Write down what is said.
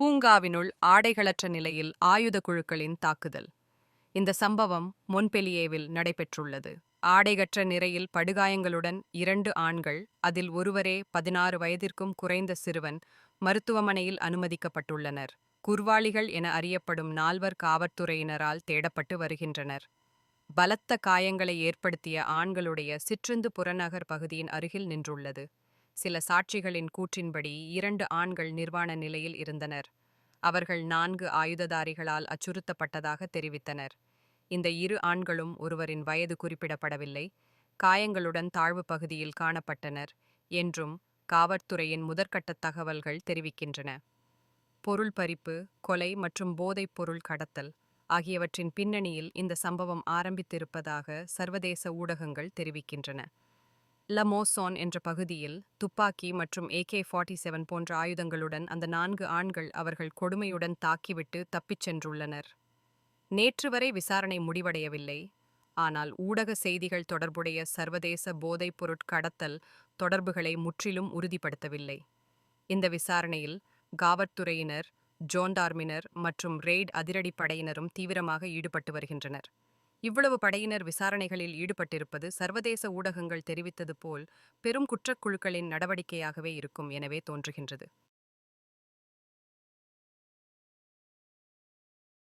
பூங்காவினுள் ஆடைகளற்ற நிலையில் ஆயுத குழுக்களின் தாக்குதல். இந்த சம்பவம் மொன்பெலியேவில் நடைபெற்றுள்ளது. ஆடைகற்ற நிறையில் படுகாயங்களுடன் இரண்டு ஆண்கள் அதில் ஒருவரே பதினாறு வயதிற்கும் குறைந்த சிறுவன் மருத்துவமனையில் அனுமதிக்கப்பட்டுள்ளனர். குர்வாளிகள் என அறியப்படும் நால்வர் காவல்துறையினரால் தேடப்பட்டு வருகின்றனர். பலத்த காயங்களை ஏற்படுத்திய ஆண்களுடைய சிற்றுந்து புறநகர் பகுதியின் அருகில் நின்றுள்ளது. சில சாட்சிகளின் கூற்றின்படி இரண்டு ஆண்கள் நிர்வாண நிலையில் இருந்தனர். அவர்கள் நான்கு ஆயுததாரிகளால் அச்சுறுத்தப்பட்டதாக தெரிவித்தனர். இந்த இரு ஆண்களும் ஒருவரின் வயது குறிப்பிடப்படவில்லை காயங்களுடன் தாழ்வு பகுதியில் காணப்பட்டனர் என்றும் காவல்துறையின் முதற்கட்ட தகவல்கள் தெரிவிக்கின்றன. பொருள் பறிப்பு கொலை மற்றும் போதைப் பொருள் கடத்தல் ஆகியவற்றின் பின்னணியில் இந்த சம்பவம் ஆரம்பித்திருப்பதாக சர்வதேச ஊடகங்கள் தெரிவிக்கின்றன. லமோசோன் என்ற பகுதியில் துப்பாக்கி மற்றும் ஏகே ஃபார்ட்டி செவன் போன்ற ஆயுதங்களுடன் அந்த நான்கு ஆண்கள் அவர்கள் கொடுமையுடன் தாக்கிவிட்டு தப்பிச் சென்றுள்ளனர். நேற்று வரை விசாரணை முடிவடையவில்லை. ஆனால் ஊடக செய்திகள் தொடர்புடைய சர்வதேச போதைப் பொருட்கடத்தல் தொடர்புகளை முற்றிலும் உறுதிப்படுத்தவில்லை. இந்த விசாரணையில் காவற்துறையினர் ஜோண்டார்மினர் மற்றும் ரெய்ட் அதிரடிப்படையினரும் தீவிரமாக ஈடுபட்டு வருகின்றனர். இவ்வளவு படையினர் விசாரணைகளில் ஈடுபட்டிருப்பது சர்வதேச ஊடகங்கள் தெரிவித்தது போல் பெரும் குற்றக்குழுக்களின் நடவடிக்கையாகவே இருக்கும் எனவே தோன்றுகின்றது.